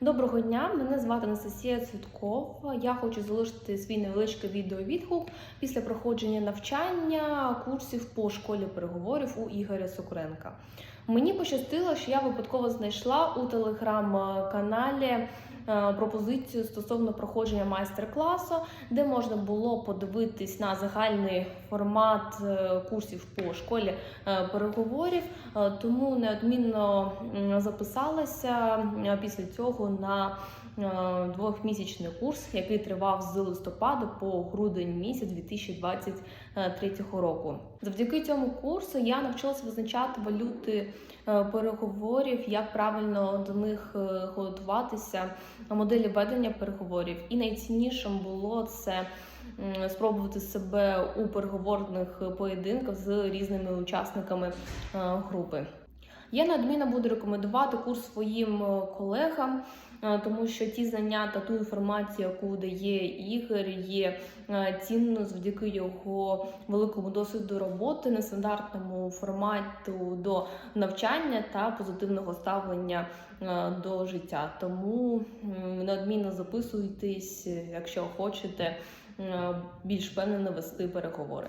Доброго дня, мене звати Анастасія Цвіткова. Я хочу залишити свій невеличкий відеовідгук після проходження навчання курсів по школі переговорів у Ігоря Сокуренка. Мені пощастило, що я випадково знайшла у телеграм-каналі пропозицію стосовно проходження майстер-класу, де можна було подивитись на загальний формат е, курсів по школі е, переговорів. Е, Тому неодмінно записалася е, після цього на е, двохмісячний курс, який тривав з листопада по грудень місяць 2023 року. Завдяки цьому курсу я навчилася визначати валюти е, переговорів, як правильно до них е, готуватися, моделі ведення переговорів. І найціннішим було це спробувати себе у переговорних поєдинках з різними учасниками е, групи. Я неодмінно буду рекомендувати курс своїм е, колегам, е, тому що ті знання та ту інформацію, яку дає Ігор, є е, цінною завдяки його великому досвіду роботи, нестандартному формату до навчання та позитивного ставлення до життя. Тому неодмінно записуйтесь, якщо хочете більш впевнено вести переговори.